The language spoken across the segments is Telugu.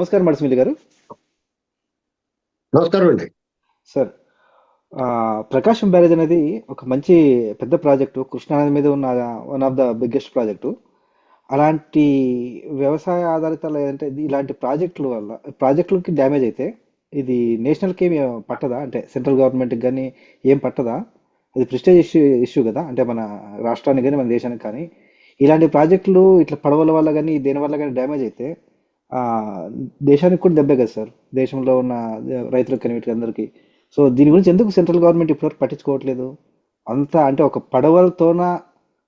నమస్కారం మడిసిమిల్లి గారు. నమస్కారం అండి. సార్ ప్రకాశం బ్యారేజ్ అనేది ఒక మంచి పెద్ద ప్రాజెక్టు కృష్ణానది మీద ఉన్న one of the biggest project. అలాంటి వ్యవసాయ ఆధారిత లేదంటే ఇలాంటి ప్రాజెక్టుల వల్ల ప్రాజెక్టులకి డ్యామేజ్ అయితే ఇది నేషనల్కి ఏమి పట్టదా? అంటే సెంట్రల్ గవర్నమెంట్కి కానీ ఏం పట్టదా? అది ప్రెస్టేజ్ ఇష్యూ ఇష్యూ కదా? అంటే మన రాష్ట్రానికి కానీ మన దేశానికి కానీ. ఇలాంటి ప్రాజెక్టులు ఇట్లా పడవల వల్ల కానీ దేని వల్ల కానీ డ్యామేజ్ అయితే దేశానికి కూడా దెబ్బే కదా సార్. దేశంలో ఉన్న రైతులకు కానీ అందరికీ. సో దీని గురించి ఎందుకు సెంట్రల్ గవర్నమెంట్ ఇప్పటివరకు పట్టించుకోవట్లేదు? అంతా అంటే ఒక పడవలతోన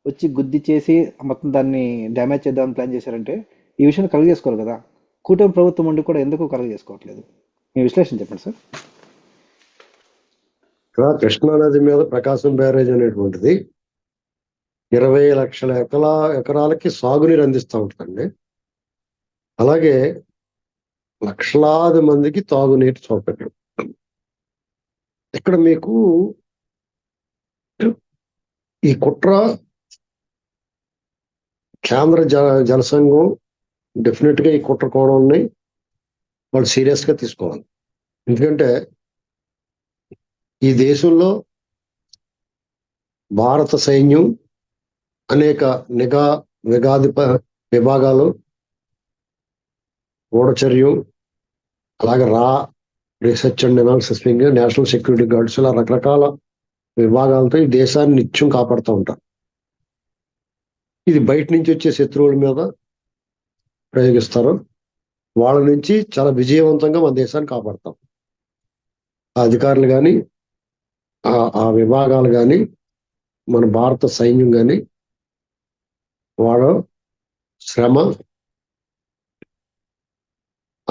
వచ్చి గుద్ది చేసి మొత్తం దాన్ని డ్యామేజ్ చేద్దామని ప్లాన్ చేశారంటే ఈ విషయం కలుగు చేసుకోరు కదా. కూటమి ప్రభుత్వం ఉండి కూడా ఎందుకు కలుగు చేసుకోవట్లేదు? మీ విశ్లేషణ చెప్పండి సార్. ఇక్కడ మీద ప్రకాశం బ్యారేజ్ అనేటువంటిది ఇరవై లక్షల ఎకరా ఎకరాలకి సాగునీరు అందిస్తూ ఉంటుందండి. అలాగే లక్షలాది మందికి తాగునీటి సౌకర్యం. ఇక్కడ మీకు ఈ కుట్ర కేంద్ర జల జలసంఘం డెఫినెట్గా ఈ కుట్ర కోణంని వాళ్ళు సీరియస్గా తీసుకోవాలి. ఎందుకంటే ఈ దేశంలో భారత సైన్యం అనేక నిఘా విఘాధిప విభాగాలు ఓడచర్యు అలాగే రా research and analysis wing national security guards ఇలా రకరకాల విభాగాలతో ఈ దేశాన్ని నిత్యం కాపాడుతూ ఉంటారు. ఇది బయట నుంచి వచ్చే శత్రువుల మీద ప్రయోగిస్తారు. వాళ్ళ నుంచి చాలా విజయవంతంగా మన దేశాన్ని కాపాడతాం. ఆ అధికారులు కానీ ఆ ఆ విభాగాలు కానీ మన భారత సైన్యం కానీ వాళ్ళ శ్రమ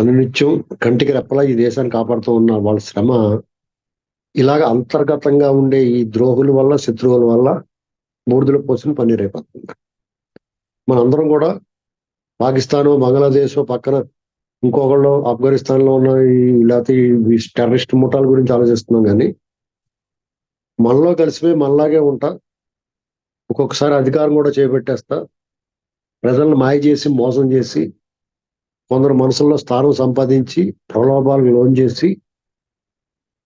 అనునిత్యం కంటికి రెప్పలా ఈ దేశాన్ని కాపాడుతూ ఉన్న వాళ్ళ శ్రమ ఇలాగ అంతర్గతంగా ఉండే ఈ ద్రోహుల వల్ల శత్రువుల వల్ల బూడిదల పోసిన పన్నీర్ అయిపోతుంది మనందరం కూడా పాకిస్తాను బంగ్లాదేశ్ పక్కన ఇంకొకళ్ళు ఆఫ్ఘనిస్తాన్లో ఉన్న ఈ లేకపోతే ఈ టెర్రరిస్ట్ ముఠాల గురించి ఆలోచిస్తున్నాం కానీ మనలో కలిసిపోయి మనలాగే ఉంటా ఒక్కొక్కసారి అధికారం కూడా చేపెట్టేస్తా ప్రజలను మాయ చేసి మోసం చేసి కొందరు మనసుల్లో స్థానం సంపాదించి ప్రలోభాలకు లోన్ చేసి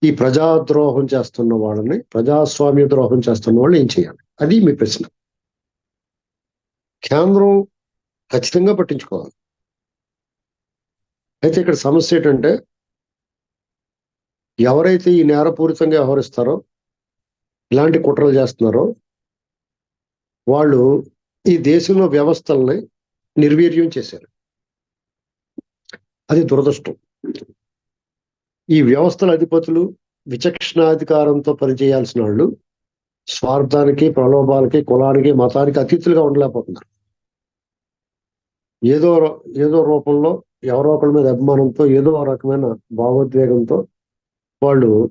ఈ ప్రజాద్రోహం చేస్తున్న వాళ్ళని ప్రజాస్వామ్య ద్రోహం చేస్తున్న వాళ్ళు ఏం చేయాలి? అది మీ ప్రశ్న. కేంద్రం ఖచ్చితంగా పట్టించుకోవాలి. అయితే ఇక్కడ సమస్య ఏంటంటే ఎవరైతే ఈ నేరపూరితంగా వ్యవహరిస్తారో ఇలాంటి కుట్రలు చేస్తున్నారో వాళ్ళు ఈ దేశంలో వ్యవస్థల్ని నిర్వీర్యం చేశారు. అది దురదృష్టం. ఈ వ్యవస్థల అధిపతులు విచక్షణాధికారంతో పనిచేయాల్సిన వాళ్ళు స్వార్థానికి ప్రలోభాలకి కులానికి మతానికి అతిథులుగా ఉండలేకపోతున్నారు. ఏదో రూ- ఏదో రూపంలో ఎవరో ఒకరి మీద అభిమానంతో ఏదో రకమైన భావోద్వేగంతో వాళ్ళు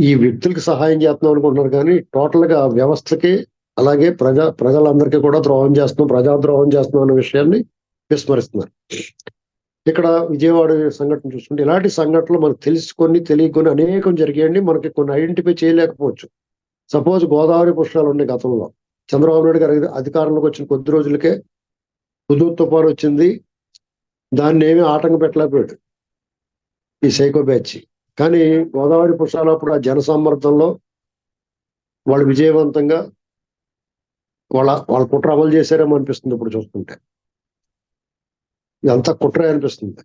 ఈ వ్యక్తులకు సహాయం చేస్తున్నాం అనుకుంటున్నారు కానీ టోటల్గా వ్యవస్థకి అలాగే ప్రజా ప్రజలందరికీ కూడా ద్రోహం చేస్తున్నాం ప్రజాద్రోహం చేస్తున్నాం అనే విషయాన్ని విస్మరిస్తున్నారు. ఇక్కడ విజయవాడ సంఘటన చూసుకుంటే ఇలాంటి సంఘటనలు మనకు తెలుసుకొని తెలియకొని అనేకం జరిగాయండి. మనకి కొన్ని ఐడెంటిఫై చేయలేకపోవచ్చు. సపోజ్ గోదావరి పుష్పాలు ఉన్నాయి గతంలో. చంద్రబాబు నాయుడు గారు అధికారంలోకి వచ్చిన కొద్ది రోజులకే హుదూర్ తుఫాన్ వచ్చింది. దాన్ని ఏమీ ఆటంకం పెట్టలేకపోయాడు ఈ సైకో బ్యాచ్. కానీ గోదావరి పుష్పాలు అప్పుడు ఆ జన వాళ్ళు విజయవంతంగా వాళ్ళ వాళ్ళ కుట్ర అమలు చేశారేమో అనిపిస్తుంది ఇప్పుడు చూస్తుంటే. ఇదంతా కుట్రే అనిపిస్తుంది.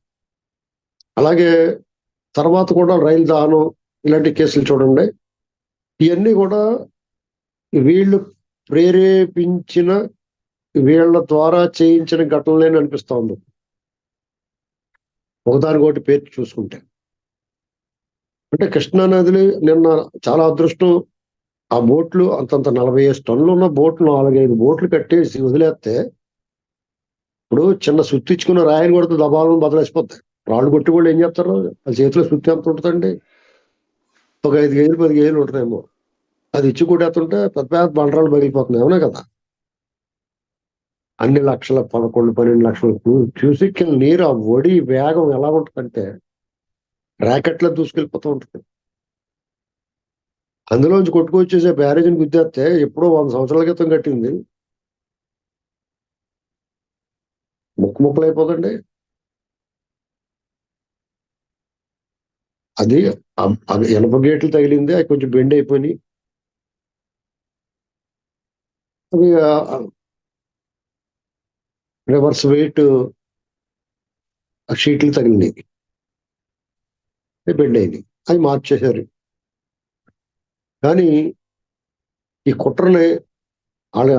అలాగే తర్వాత కూడా రైలు దానం ఇలాంటి కేసులు చూడండి. ఇవన్నీ కూడా వీళ్ళు ప్రేరేపించిన వీళ్ళ ద్వారా చేయించిన ఘటనలేని అనిపిస్తూ ఉంది. ఒకదానికొకటి పేరు చూసుకుంటే. అంటే కృష్ణా నదిలో నిన్న చాలా అదృష్టం. ఆ బోట్లు అంతంత నలభై ఐదు టన్నులు ఉన్న బోట్లు నాలుగైదు బోట్లు కట్టేసి వదిలేస్తే ఇప్పుడు చిన్న సుత్తిచ్చుకున్న రాయని కొడితే దబాలను బదలేసిపోతాయి రాళ్ళు కొట్టి కూడా ఏం చేస్తారు? వాళ్ళ చేతిలో సుత్తి ఎంత ఉంటుందండి? ఒక ఐదు కేజీలు పది కేజీలు ఉంటుందేమో. అది ఇచ్చి కొట్టేస్తుంటే పెద్ద పెద్ద బండరాలు పగిలిపోతున్నాయి. అవునా కదా? అన్ని లక్షల పదకొండు పన్నెండు లక్షలు చూసి నీరు ఆ ఒడి వేగం ఎలా ఉంటుందంటే ర్యాకెట్లో దూసుకెళ్ళిపోతూ ఉంటుంది. అందులోంచి కొట్టుకొచ్చేసే బ్యారేజీని గుద్దేస్తే ఎప్పుడో వంద సంవత్సరాల క్రితం కట్టింది. ముక్కు ముక్కలు అయిపోకండి అది అవి గేట్లు తగిలింది అది కొంచెం బెండ్ అయిపోయి అవి రివర్స్ వెయిట్ షీట్లు తగిలినాయి. బెండ్ అయింది అవి మార్చేశారు. కానీ ఈ కుట్రని వాళ్ళ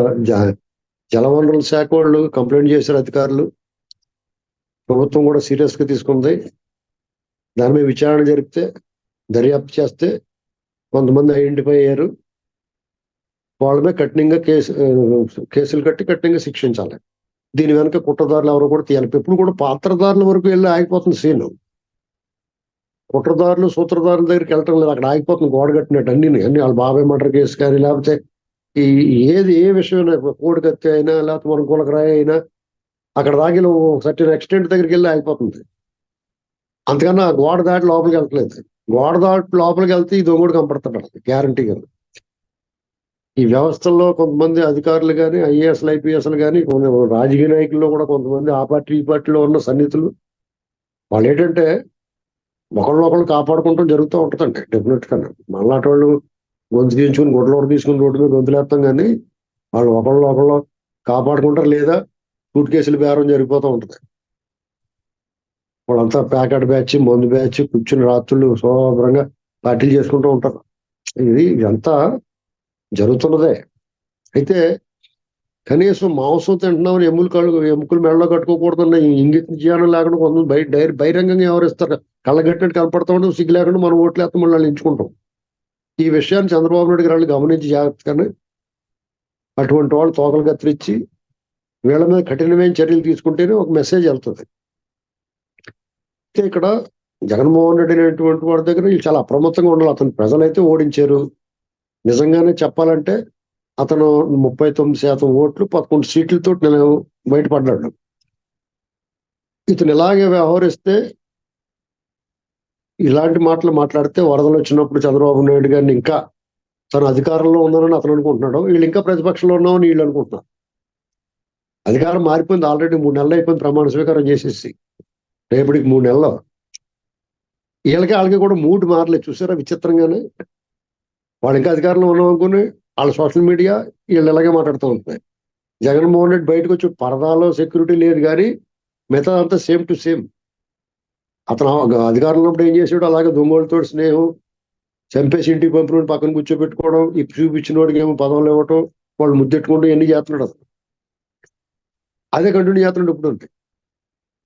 జలవనరుల శాఖ వాళ్ళు కంప్లైంట్ చేశారు అధికారులు. ప్రభుత్వం కూడా సీరియస్గా తీసుకుంది. దాని మీద విచారణ జరిపితే దర్యాప్తు చేస్తే కొంతమంది ఐడెంటిఫై అయ్యారు. వాళ్ళ మీద కఠినంగా కేసు కేసులు కట్టి కఠినంగా శిక్షించాలి. దీని వెనక కుట్రదారులు ఎవరో కూడా తీయాలి. ఎప్పుడు కూడా పాత్రదారుల వరకు వెళ్ళి ఆగిపోతుంది సీన్. కుట్రదారులు సూత్రదారుల దగ్గరికి వెళ్ళటం లేదు. అక్కడ ఆగిపోతుంది గోడ కట్టినట్టు అన్ని అన్ని వాళ్ళ బాబాయ్ మర్డర్ కేసు కానీ లేకపోతే ఈ ఏది ఏ విషయమైనా కోడి కత్తి అయినా లేకపోతే మనం కులకరాయి అయినా అక్కడ దాకి సర్టిన్ ఎక్స్టెంట్ దగ్గరికి వెళ్ళి ఆగిపోతుంది. అంతకన్నా గోడ దాటి లోపలికి వెళ్ళట్లేదు. గోడ దాటి లోపలికి వెళ్తే ఈ దొంగడు కనపడతాడు గ్యారంటీగా ఈ వ్యవస్థల్లో కొంతమంది అధికారులు కానీ ఐఏఎస్లు ఐపీఎస్లు కానీ కొంత రాజకీయ నాయకుల్లో కూడా కొంతమంది ఆ పార్టీ ఈ పార్టీలో ఉన్న సన్నిహితులు వాళ్ళు ఏంటంటే ఒకళ్ళొకళ్ళు కాపాడుకుంటూ జరుగుతూ ఉంటుందండి డెఫినెట్గా మళ్ళాటి వాళ్ళు గొంతు తీయించుకుని గుడ్లోకి తీసుకుని రోడ్డు మీద గొంతులేస్తాం కానీ వాళ్ళు ఒకళ్ళు ఒకళ్ళు కాపాడుకుంటారు లేదా? సూట్ కేసులు బేరం జరిగిపోతూ ఉంటుంది. వాళ్ళంతా ప్యాకెట్ బ్యాచ్ మందు బ్యాచ్ కూర్చుని రాత్రులు శుభ్రంగా పార్టీలు చేసుకుంటూ ఉంటారు. ఇది ఇదంతా జరుగుతున్నదే. అయితే కనీసం మాంసం తింటున్నామని ఎముకలు కళ్ళు ఎముకలు మెడలో కట్టుకోకూడదన్న ఈ ఇంగిత జ్ఞానం లేకుండా కొంత బయట డైర్ బహిరంగంగా ఎవరిస్తారు? కళ్ళగట్టినట్టు కనపడతా సిగ్గు లేకుండా మనం ఓట్లు వేస్తాం మళ్ళీ వాళ్ళు ఎంచుకుంటాం. ఈ విషయాన్ని చంద్రబాబు నాయుడు గారు గమనించి జాగ్రత్తగానే అటువంటి వాళ్ళు తోకలు కత్తిరించి వీళ్ళ మీద కఠినమైన చర్యలు తీసుకుంటేనే ఒక మెసేజ్ వెళ్తుంది. అయితే ఇక్కడ జగన్మోహన్ రెడ్డి అనేటువంటి వాడి దగ్గర వీళ్ళు చాలా అప్రమత్తంగా ఉండాలి. అతను ప్రజలైతే ఓడించారు. నిజంగానే చెప్పాలంటే అతను ముప్పై తొమ్మిది శాతం ఓట్లు పదకొండు సీట్లతో నేను బయటపడ్డాడు. ఇతను ఇలాగే వ్యవహరిస్తే ఇలాంటి మాటలు మాట్లాడితే వరదలు వచ్చినప్పుడు చంద్రబాబు నాయుడు గారిని ఇంకా తను అధికారంలో ఉన్నానని అతను అనుకుంటున్నాడు. వీళ్ళు ఇంకా ప్రతిపక్షంలో ఉన్నామని వీళ్ళు అనుకుంటున్నారు. అధికారం మారిపోయింది ఆల్రెడీ మూడు నెలలు అయిపోయింది ప్రమాణ స్వీకారం చేసేసి. రేపటికి మూడు నెలలు. వీళ్ళకి వాళ్ళకి కూడా మూడు మారలేదు చూసారా విచిత్రంగానే? వాళ్ళు ఇంకా అధికారంలో ఉన్నాం అనుకుని వాళ్ళ సోషల్ మీడియా వీళ్ళు ఇలాగే మాట్లాడుతూ ఉంటున్నాయి. జగన్మోహన్ రెడ్డి బయటకు వచ్చి పరదాలో సెక్యూరిటీ లేదు కానీ మిగతా అంతా సేమ్ టు సేమ్. అతను అధికారంలో ఉన్నప్పుడు ఏం చేసాడు అలాగే దొంగలతో స్నేహం చంపేసి ఇంటికి పంపిన పక్కన కూర్చోబెట్టుకోవడం ఈ చూపించిన వాడికి ఏమో పదవులు ఇవ్వటం వాళ్ళు ముద్దెట్టుకుంటూ ఎన్ని చేస్తున్నాడు అతను. అదే కంటిన్యూ చేస్తున్నాడు ఇప్పుడు అంతే.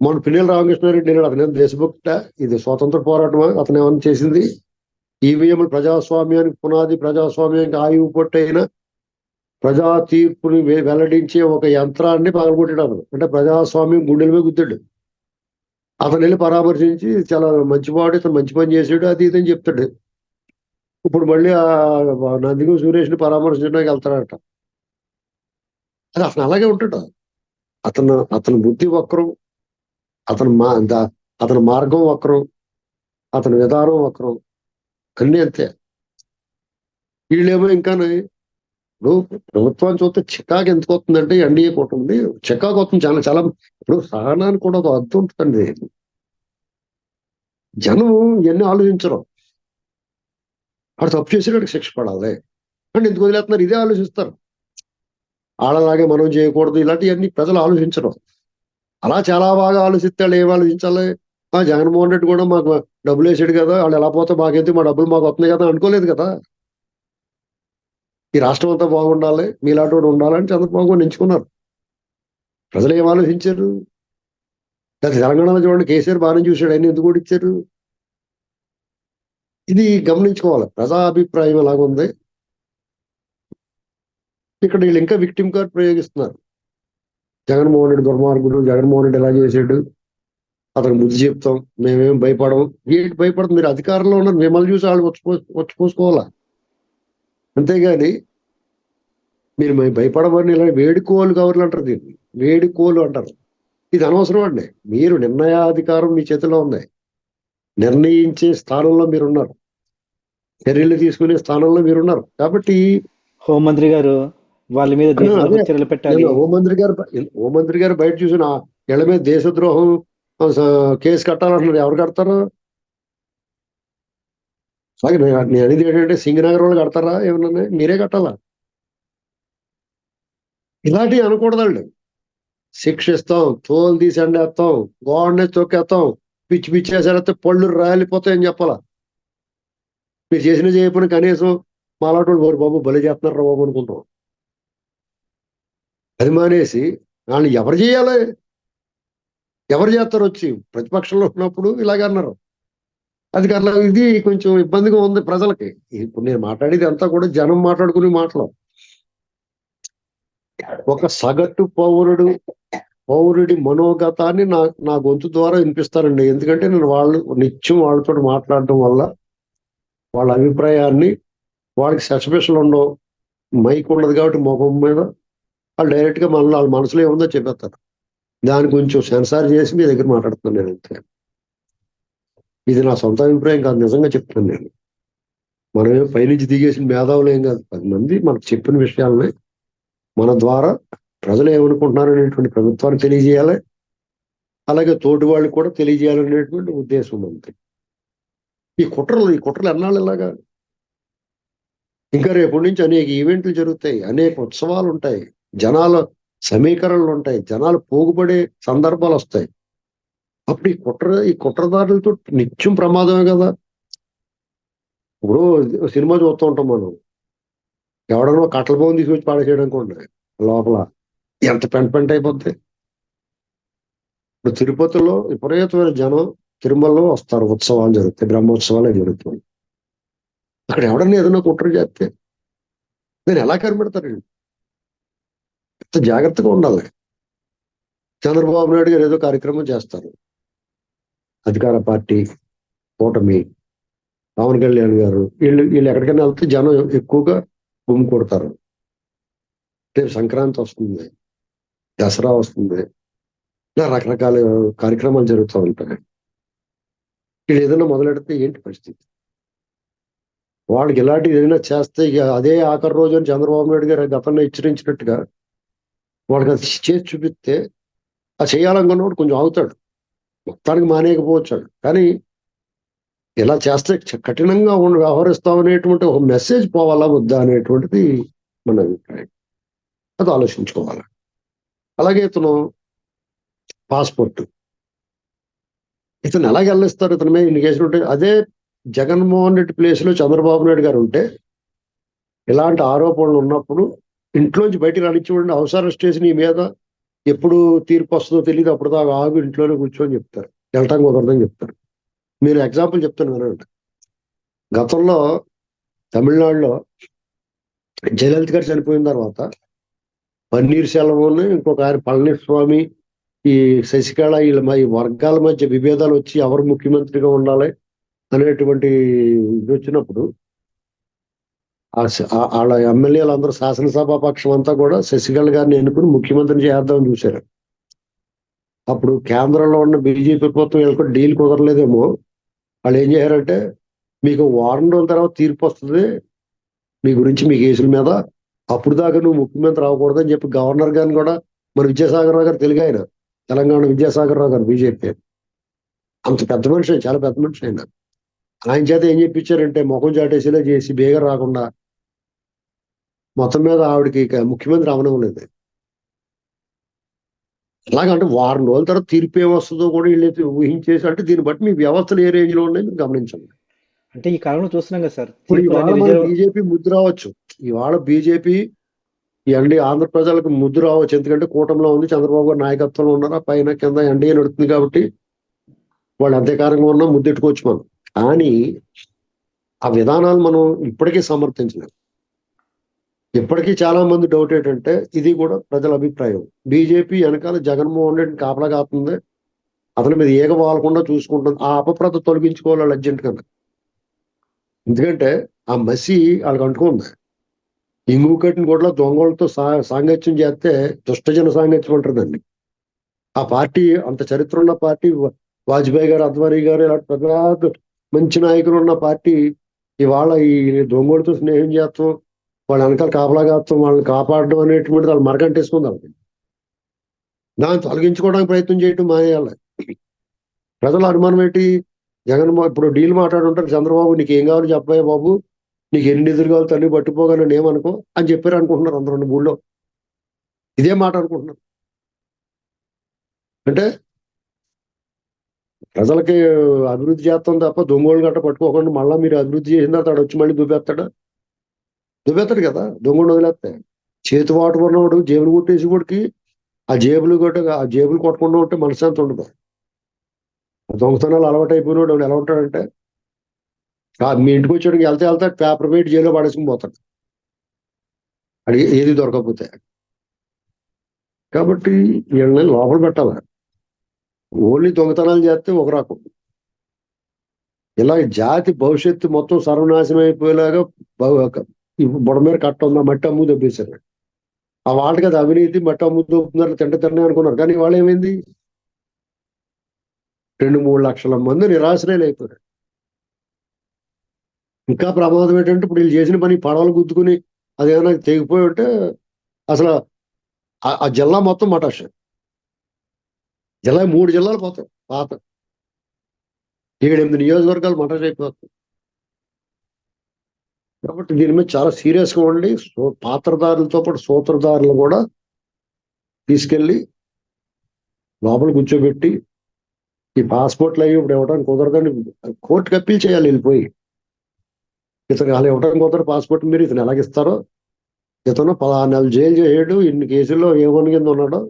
మన పిల్లల రామకృష్ణారెడ్డి నేను అతను దేశభక్త ఇది స్వాతంత్ర పోరాటమా? అతను ఏమన్నా చేసింది? ఈవీఎం ప్రజాస్వామ్యానికి పునాది ప్రజాస్వామ్యానికి ఆయువు పొట్టైన ప్రజా తీర్పుని వెల్లడించే ఒక యంత్రాన్ని పగలగొట్టాడు అంటే ప్రజాస్వామ్యం గుండెల మీద గుద్దాడు. అతను వెళ్ళి పరామర్శించి చాలా మంచివాడు ఇతను మంచి పని చేసాడు అది ఇది అని చెప్తాడు. ఇప్పుడు మళ్ళీ ఆ నందిగం సురేష్ని పరామర్శించడానికి వెళ్తాడట. అది అతను అలాగే ఉంటాడు. అతను అతని బుద్ధి వక్రం అతను మా అతని మార్గం వక్రం అతని విధానం వక్రం అన్నీ అంతే. వీళ్ళేమో ఇంకా ఇప్పుడు ప్రభుత్వాన్ని చూస్తే చికాకు ఎందుకు వస్తుందంటే ఎన్డీఏ కూటమి చికాకు వస్తుంది చాలా చాలా ఇప్పుడు సహనానికి కూడా ఒక అర్థం ఉంటుందండి. జనం ఇవన్నీ ఆలోచించరు. వాడు తప్పు చేసేటప్పుడు శిక్ష పడాలి. అంటే ఎందుకు వదిలేస్తున్నారు? ఇదే ఆలోచిస్తారు. ఆడలాగే మనం చేయకూడదు. ఇలాంటివన్నీ ప్రజలు ఆలోచించరు. అలా చాలా బాగా ఆలోచిస్తే వాళ్ళు ఏం ఆలోచించాలి? ఆ జగన్మోహన్ రెడ్డి కూడా మాకు డబ్బులు వేసాడు కదా వాళ్ళు ఎలా పోతే మాకెందుకు మా డబ్బులు మాకు వస్తున్నాయి కదా అనుకోలేదు కదా. ఈ రాష్ట్రం అంతా బాగుండాలి మీలాంటి వాడు ఉండాలని చంద్రబాబు గారు ఎంచుకున్నారు. ప్రజలు ఏం ఆలోచించారు? లేదా తెలంగాణలో చూడండి కేసీఆర్ బాగానే చూశాడు ఆయన ఎందుకు కూడా ఇచ్చారు ఇది గమనించుకోవాలి. ప్రజా అభిప్రాయం ఎలాగుంది ఇక్కడ వీళ్ళు ఇంకా విక్టిమ్ కార్డ్ ప్రయోగిస్తున్నారు. జగన్మోహన్ రెడ్డి దుర్మార్గుడు జగన్మోహన్ రెడ్డి ఎలా చేశాడు? అతను బుద్ధి చెప్తాం మేమేం భయపడము. ఏంటి భయపడదు మీరు అధికారంలో ఉన్నారు మిమ్మల్ని చూసి వాళ్ళు వచ్చి వచ్చి పోసుకోవాలా అంతేగాని మీరు భయపడమని ఇలా వేడుకోలు కవర్లు అంటారు దీన్ని. వేడుకోలు అంటారు. ఇది అనవసరం అండి. మీరు నిర్ణయాధికారం మీ చేతిలో ఉంది. నిర్ణయించే స్థానంలో మీరున్నారు. చర్యలు తీసుకునే స్థానంలో మీరున్నారు. కాబట్టి హోంమంత్రి గారు వాళ్ళ మీద చర్యలు పెట్టాలి. హోంమంత్రి గారు హోంమంత్రి గారు బయట చూసిన ఇళ్ళ మీద దేశద్రోహం కేసు కట్టాలంటున్నారు. ఎవరు కడతారు? అలాగే నేను అనేది ఏంటంటే సింగనగర్ వాళ్ళు కడతారా ఏమన్నా? మీరే కట్టాలా? ఇలాంటివి అనకూడదండి. శిక్షిస్తాం తోలు తీసి ఎండేస్తాం గోడనే తొక్కేస్తాం పిచ్చి పిచ్చి వేసేస్తే పళ్ళు రాలిపోతాయని చెప్పాలా? మీరు చేసిన చేయకపోయినా కనీసం మాలాంటి వాళ్ళు బాబు బలి చేస్తున్నారు బాబు అనుకుంటాం అది మానేసి వాళ్ళు ఎవరు చేయాలి? ఎవరు చేస్తారు వచ్చి? ప్రతిపక్షంలో ఉన్నప్పుడు ఇలాగే అన్నారు. అధికారులు ఇది కొంచెం ఇబ్బందిగా ఉంది ప్రజలకి. ఇప్పుడు నేను మాట్లాడేది అంతా కూడా జనం మాట్లాడుకునే మాటలు. ఒక సగటు పౌరుడు పౌరుడి మనోగతాన్ని నా నా గొంతు ద్వారా వినిపిస్తారండి. ఎందుకంటే నేను వాళ్ళు నిత్యం వాళ్ళతో మాట్లాడటం వల్ల వాళ్ళ అభిప్రాయాన్ని వాళ్ళకి సస్పెషన్లు ఉండవు. మైక్ ఉండదు కాబట్టి ముఖం మీద వాళ్ళు డైరెక్ట్గా వాళ్ళ మనసులో ఏముందో చెప్పేస్తారు. దాన్ని కొంచెం సెన్సార్ చేసి మీ దగ్గర మాట్లాడుతున్నాను నేను అంతే. ఇది నా సొంత అభిప్రాయం కాదు నిజంగా చెప్తున్నాను నేను. మనమే పైనుంచి దిగేసిన మేధావులు ఏం కాదు. పది మంది మనకు చెప్పిన విషయాలని మన ద్వారా ప్రజలు ఏమనుకుంటున్నారు అనేటువంటి ప్రభుత్వాన్ని తెలియజేయాలి. అలాగే తోటి వాళ్ళు కూడా తెలియజేయాలనేటువంటి ఉద్దేశం ఉంది. ఈ కుట్రలు ఈ కుట్రలు ఎన్నాళ్ళు ఇలాగా? ఇంకా రేపటి నుంచి అనేక ఈవెంట్లు జరుగుతాయి అనేక ఉత్సవాలు ఉంటాయి జనాల సమీకరణలు ఉంటాయి జనాలు పోగుపడే సందర్భాలు వస్తాయి. అప్పుడు ఈ కుట్ర ఈ కుట్రదారులతో నిత్యం ప్రమాదమే కదా. ఇప్పుడు సినిమా చూస్తూ ఉంటాం మనం. ఎవడనో కట్టల బోన్ తీసుకొచ్చి పాడేసేయడానికి అనుకోండి లోపల ఎంత పెంట పెంట అయిపోద్ది. ఇప్పుడు తిరుపతిలో విపరీతమైన జనం తిరుమలలో వస్తారు. ఉత్సవాలు జరుగుతాయి. బ్రహ్మోత్సవాలు అవి జరుగుతాయి. అక్కడ ఎవడన్నా ఏదైనా కుట్ర చేస్తే నేను ఎలా కనిపెడతారండి ఎంత జాగ్రత్తగా ఉండాలి. చంద్రబాబు నాయుడు గారు ఏదో కార్యక్రమం చేస్తారు. అధికార పార్టీ కూటమి పవన్ కళ్యాణ్ గారు వీళ్ళు వీళ్ళు ఎక్కడికైనా వెళ్తే జనం ఎక్కువగా గుమ్మి కొడతారు. రేపు సంక్రాంతి వస్తుంది దసరా వస్తుంది ఇలా రకరకాల కార్యక్రమాలు జరుగుతూ ఉంటాయి. వీళ్ళు ఏదైనా మొదలెడితే ఏంటి పరిస్థితి? వాళ్ళకి ఇలాంటివి ఏదైనా చేస్తే ఇక అదే ఆఖరి రోజు అని చంద్రబాబు నాయుడు గారు గతంలో హెచ్చరించినట్టుగా వాళ్ళకి అది చేసి చూపిస్తే ఆ చేయాలనుకున్నవాడు కొంచెం అవుతాడు మొత్తానికి మానేయకపోవచ్చాడు కానీ ఇలా చేస్తే చ- కఠినంగా ఉండి వ్యవహరిస్తాం అనేటువంటి ఒక మెసేజ్ పోవాలా వద్దా అనేటువంటిది మన అభిప్రాయం. అది ఆలోచించుకోవాలి. అలాగే ఇతను పాస్పోర్ట్ ఇతను ఎలా వెళ్ళిస్తారు? ఇతని మీద ఇండికేషన్ ఉంటే అదే జగన్మోహన్ రెడ్డి ప్లేస్లో చంద్రబాబు నాయుడు గారు ఉంటే ఇలాంటి ఆరోపణలు ఉన్నప్పుడు ఇంట్లోంచి బయటికి రానిచ్చి హౌస్ అరెస్ట్ చేసి నీ మీద ఎప్పుడు తీర్పు వస్తుందో తెలియదు అప్పుడు దాకా ఆగు ఇంట్లోనే కూర్చొని చెప్తారు. వెళ్ళటం కుదరదని చెప్తారు. మీరు ఎగ్జాంపుల్ చెప్తాను వినండి. గతంలో తమిళనాడులో జయలలిత గారు చనిపోయిన తర్వాత పన్నీర్ సెల్వంని ఇంకొక ఆయన పళనిస్వామి ఈ శశికళ వీళ్ళ ఈ వర్గాల మధ్య విభేదాలు వచ్చి ఎవరు ముఖ్యమంత్రిగా ఉండాలి అనేటువంటి ఇది వచ్చినప్పుడు వాళ్ళ ఎమ్మెల్యేలు అందరూ శాసనసభ పక్షం అంతా కూడా శశికళ గారిని ఎన్నుకుని ముఖ్యమంత్రిని చేద్దామని చూశారు. అప్పుడు కేంద్రంలో ఉన్న బీజేపీ ప్రభుత్వం వీళ్ళకి డీల్ కుదరలేదేమో. వాళ్ళు ఏం చేశారంటే మీకు వారం రోజుల తర్వాత తీర్పు వస్తుంది మీ గురించి మీ కేసుల మీద అప్పుడు దాకా నువ్వు ముఖ్యమంత్రి రావకూడదని చెప్పి గవర్నర్ గారిని కూడా మన విద్యాసాగర్ రావు గారు తెలుగు ఆయన తెలంగాణ విద్యాసాగర్ రావు గారు బీజేపీ. అంత పెద్ద మనిషి చాలా పెద్ద మనిషి అయినా ఆయన చేత ఏం చెప్పించారంటే ముఖం చాటేసేలా చేసి బేగర్ రాకుండా మొత్తం మీద ఆవిడకి ముఖ్యమంత్రి అవనవలేదు అలాగంటే వారం రోజుల తర్వాత తీర్పు ఏమొస్తుందో కూడా వీళ్ళైతే ఊహించేసి అంటే దీన్ని బట్టి మీ వ్యవస్థలు ఏ రేంజ్లో ఉన్నాయో మీరు గమనించండి. అంటే ఈ కాలంలో చూస్తున్నాం కదా సార్ బీజేపీ ముద్దు రావచ్చు. ఇవాళ బీజేపీ ఎండి ఆంధ్ర ప్రజలకు ముద్దు రావచ్చు. ఎందుకంటే కూటమిలో ఉంది చంద్రబాబు గారు నాయకత్వంలో ఉన్నారు. పైన కింద ఎన్డీఏ నడుస్తుంది కాబట్టి వాళ్ళు అధికారంగా ఉన్నా ముద్దెట్టుకోవచ్చు మనం. కానీ ఆ విధానాలు మనం ఇప్పటికీ సమర్థించలేము ఇప్పటికీ చాలా మంది డౌట్ ఏంటంటే ఇది కూడా ప్రజల అభిప్రాయం. బీజేపీ వెనకాల జగన్మోహన్ రెడ్డిని కాపలా కాస్తుంది అతని మీద ఏగ వాలకుండా చూసుకుంటుంది. ఆ అపప్రత తొలగించుకోవాలి అర్జెంట్ కన్నా. ఎందుకంటే ఆ మసి వాళ్ళకి అంటుకుంది. ఇంగు కట్టిన కూడా దొంగలతో సా సాంగత్యం చేస్తే దుష్టజన సాంగత్యం అంటారు ఆ పార్టీ అంత చరిత్ర ఉన్న పార్టీ వాజ్పేయి గారు అద్వానీ గారు ఇలాంటి పెద్ద మంచి నాయకులు ఉన్న పార్టీ ఇవాళ ఈ దొంగలతో స్నేహం చేస్తాం వాళ్ళ వెనకాల కాపలా కాస్తాం వాళ్ళని కాపాడడం అనేటువంటిది వాళ్ళు మరగంటేసుకుంది వాళ్ళకి దాన్ని తొలగించుకోవడానికి ప్రయత్నం చేయటం మానేయాలి. ప్రజల అనుమానం ఏంటి? జగన్ ఇప్పుడు డీల్ మాట్లాడుంటారు చంద్రబాబు నీకు ఏం కావాలి చెప్పాయి బాబు నీకు ఎన్ని నిధులు కావాలి తల్లి పట్టుకోగలను ఏమనుకో అని చెప్పారు అనుకుంటున్నారు అందరూ ఊళ్ళో ఇదే మాట అనుకుంటున్నారు. అంటే ప్రజలకి అభివృద్ధి చేస్తాం తప్ప దొంగోళ్ళు గట్ట పట్టుకోకుండా మళ్ళీ మీరు అభివృద్ధి చేసిన తర్వాత వచ్చి మళ్ళీ దుబ్బేస్తాడా దుబ్బేస్తాడు కదా దొంగోడు వదిలేస్తే. చేతి వాటు ఉన్నవాడు జేబులు కొట్టేసి వాడికి ఆ జేబులు కొట్ట ఆ జేబులు కొట్టకుండా ఉంటే మనశ్శాంతి ఉండదు. ఆ దొంగతనాలు అలవాటు అయిపోయినాడు వాడు ఎలా ఉంటాడంటే ఆ మీ ఇంటికి వచ్చాడు వెళ్తే వెళ్తే పేపర్ పెట్టి జైల్లో పడేసుకుని పోతాడు. అడిగి ఏది దొరకకపోతే. కాబట్టి వీళ్ళని లోపల పెట్టాలి? ఓన్లీ దొంగతనాలు చేస్తే ఒక రకం. ఇలా జాతి భవిష్యత్తు మొత్తం సర్వనాశనం అయిపోయేలాగా బ- బుడ మీద కట్ట ఉందా? మట్టి అమ్ము దొబ్బేశారు. ఆ వాళ్ళకి అది అవినీతి మట్టి అమ్ము దొబ్బుతున్నారు తింట తిన్నే అనుకున్నారు. కానీ వాళ్ళు ఏమైంది? రెండు మూడు లక్షల మంది నిరాశ్రయులు అయిపోయారు. ఇంకా ప్రమాదం ఏంటంటే ఇప్పుడు వీళ్ళు చేసిన పని పడవలు గుద్దుకుని అదేమైనా తెగిపోయి ఉంటే అసలు ఆ- ఆ జిల్లా మొత్తం మటాష్. జిల్లా మూడు జిల్లాలు పోతాయి పాత. ఏడెనిమిది నియోజకవర్గాలు మటర్ అయిపోతాయి కాబట్టి దీని మీద చాలా సీరియస్గా ఉండి సో- పాత్రదారులతో పాటు సూత్రధారులు కూడా తీసుకెళ్ళి లోపల కూర్చోబెట్టి ఈ పాస్పోర్ట్లు అవి ఇప్పుడు ఇవ్వడానికి కుదరదని కోర్టుకి అప్పీల్ చేయాలి వెళ్ళిపోయి. ఇతను అలా ఇవ్వడానికి కుదరదు పాస్పోర్ట్ మీరు ఇతను ఎలాగిస్తారో ఇతను పదహారు నెలలు జైలు చేయడు ఇన్ని కేసుల్లో ఏమని కింద ఉన్నాడో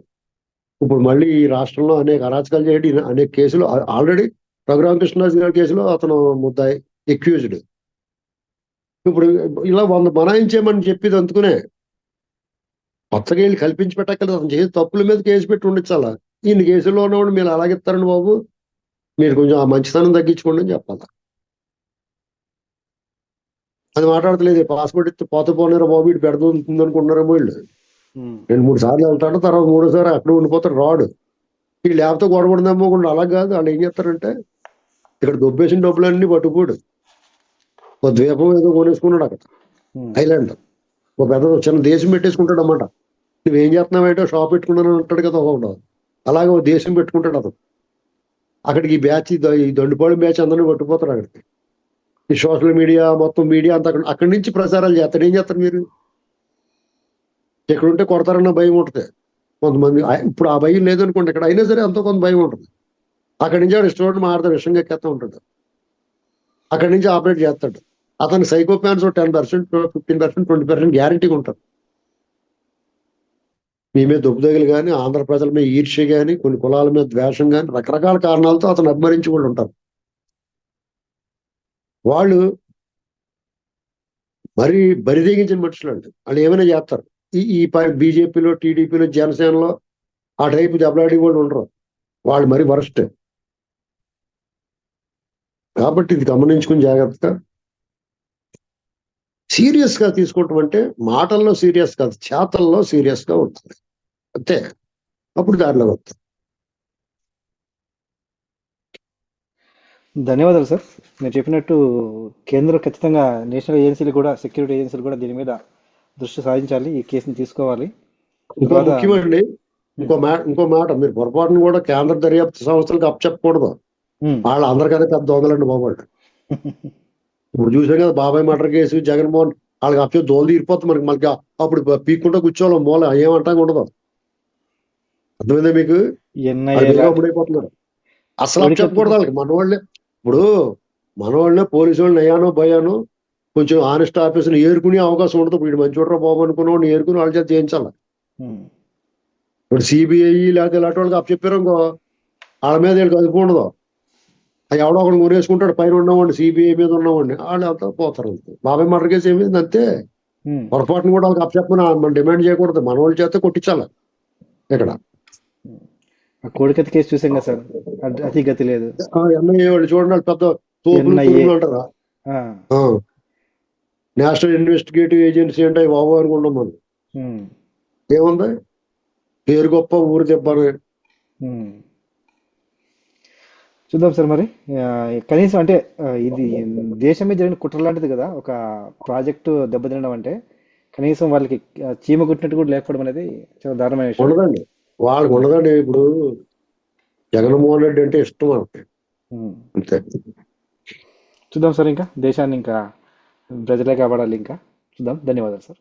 ఇప్పుడు మళ్ళీ ఈ రాష్ట్రంలో అనేక అరాచకాలు చేయడం. అనేక కేసులు ఆల్రెడీ రఘురామకృష్ణరాజు గారి కేసులో అతను ముద్దాయి ఎక్యూజ్డ్ ఇప్పుడు ఇలా వంద బనాయించేయమని చెప్పేది అందుకునే కొత్తగా వీళ్ళు కల్పించి పెట్టక్కర్లేదు. అతను చేసే తప్పుల మీద కేసు పెట్టి ఉండించాలా ఇన్ని కేసుల్లో ఉన్నవాడు మీరు అలాగిస్తారండి బాబు. మీరు కొంచెం ఆ మంచితనం తగ్గించుకోండి అని చెప్పాలి. అది మాట్లాడతలేదు. పాస్పోర్ట్ ఇస్తే పోత పోనేరా బాబు. ఇటు పెడుతుంది అనుకుంటున్నారేమో వీళ్ళు. రెండు మూడు సార్లు వెళ్తాడు తర్వాత మూడోసారి అక్కడ ఉండిపోతాడు రాడు. ఈ లేకపోతే గొడవడదేమో కూడా అలా కాదు వాళ్ళు ఏం చేస్తారంటే ఇక్కడ దొబ్బేసిన డబ్బులన్నీ పట్టుకోడు ఒక ద్వీపం ఏదో కొనేసుకున్నాడు అక్కడ ఐలాండ్. ఒక పెద్ద చిన్న దేశం పెట్టేసుకుంటాడు అన్నమాట. నువ్వేం చేస్తున్నావేంటో షాప్ పెట్టుకున్నాను అంటాడు కదా ఒకడు. అలాగే ఒక దేశం పెట్టుకుంటాడు అతను. అక్కడికి ఈ బ్యాచ్ ఈ దండుపాడు బ్యాచ్ అందరినీ పట్టుకుపోతారు అక్కడికి. ఈ సోషల్ మీడియా మొత్తం మీడియా అంతా అక్కడ అక్కడి నుంచి ప్రసారాలు చేస్తారు. ఏం చేస్తారు మీరు? ఇక్కడ ఉంటే కొడతారన్న భయం ఉంటుంది. కొంతమంది ఇప్పుడు ఆ భయం లేదనుకోండి ఇక్కడ అయినా సరే అంత కొంత భయం ఉంటుంది. అక్కడి నుంచి వాడు స్టూడెంట్ మాడతాడు విషంగా ఎక్కేస్తూ ఉంటాడు. అక్కడి నుంచి ఆపరేట్ చేస్తాడు. అతని psycho fans ten percent fifteen percent twenty percent గ్యారంటీగా ఉంటారు మీ మీద దుబ్బదగలు కానీ ఆంధ్ర ప్రజల మీద ఈర్ష్య కానీ కొన్ని కులాల మీద ద్వేషం కానీ రకరకాల కారణాలతో అతను అభిమానించి కూడా ఉంటారు. వాళ్ళు మరి బరిదేగించిన మనుషులు అండి వాళ్ళు ఏమైనా చేస్తారు. ఈ బీజేపీలో టీడీపీలో జనసేనలో ఆ టైపు దెబ్బలాడి వాళ్ళు ఉండరు. వాళ్ళు మరి వరస్ట్. కాబట్టి ఇది గమనించుకుని జాగ్రత్తగా సీరియస్గా తీసుకోవటం అంటే మాటల్లో సీరియస్ కాదు చేతల్లో సీరియస్గా ఉంటుంది. అంతే. అప్పుడు దారిలో వస్తుంది. ధన్యవాదాలు సార్. మీరు చెప్పినట్టు కేంద్రం ఖచ్చితంగా నేషనల్ ఏజెన్సీలు కూడా సెక్యూరిటీ ఏజెన్సీలు కూడా దీని మీద దృష్టి సాధించాలి ఈ కేసుని తీసుకోవాలి. ఇంకో ముఖ్యమండి ఇంకో మాట ఇంకో మాట మీరు పొరపాటును కూడా కేంద్ర దర్యాప్తు సంస్థలకు అప్పచెప్పకూడదు. వాళ్ళు అందరికన్నా పెద్ద దొంగలండి బాబు. ఇప్పుడు చూసాం కదా బాబాయ్ మర్డర్ కేసు జగన్మోహన్ వాళ్ళకి అప్పే దోలు తీరిపోతుంది మనకి మళ్ళీ అప్పుడు పీక్కుంటా కూర్చోవాలి మూల ఏమంటా ఉండదు. అర్థమైందా మీకు? అప్పుడైపోతున్నారు అసలు కోరిక- చెప్పకూడదు వాళ్ళకి మన వాళ్ళే ఇప్పుడు మన వాళ్ళనే పోలీసు వాళ్ళని అయ్యానో భయానో కొంచెం ఆనెస్ట్ ఆఫీసులు ఏరుకునే అవకాశం ఉండదు. వీడు మంచి చూడరా బాబు ఏరుకుని వాళ్ళ చేత చేయించాలి. ఇప్పుడు సిబిఐ లేకపోతే ఇలాంటి వాళ్ళకి అప్పచెప్పారు ఇంకో వాళ్ళ మీద వీళ్ళకి అదుపు ఉండదు. అది ఎవడో ఒకడు కొనేసుకుంటాడు. పైన ఉన్నవాడిని సిబిఐ మీద ఉన్నవాడిని వాళ్ళు అంతా పోతారు. అంతే బాబాయ్ మర్డర్ కేసు ఏమైంది? అంతే. పొరపాటును కూడా వాళ్ళకి అప్పచెప్పని మనం డిమాండ్ చేయకూడదు. మన వాళ్ళ చేత కొట్టించాలి. ఇక్కడ. కోడికత్తి కేసు చూసాం కదా సార్. అతి గతి లేదు. ఎన్ఐఏ వాళ్ళు చూడండి పెద్ద తోపులు అంటారా? నేషనల్ ఇన్వెస్టిగేటివ్ ఏజెన్సీ అంటే బాబు అనుకుంటాం మనం ఏముంది? పేరు గొప్ప ఊరు. ఉమ్. చూద్దాం సార్ మరి. కనీసం అంటే ఇది దేశం మీద జరిగిన కుట్ర లాంటిది కదా ఒక ప్రాజెక్టు దెబ్బతినడం అంటే కనీసం వాళ్ళకి చీమ కుట్టినట్టు కూడా లేకపోవడం అనేది చాలా దారుణమైన విషయం. ఉండదండి. వాళ్ళకి ఉండదండి. ఇప్పుడు జగన్మోహన్ రెడ్డి అంటే ఇష్టం అంతే. చూద్దాం సార్ ఇంకా దేశాన్ని ఇంకా ప్రజలే కాపాడాలి ఇంకా. చూద్దాం. ధన్యవాదాలు సార్.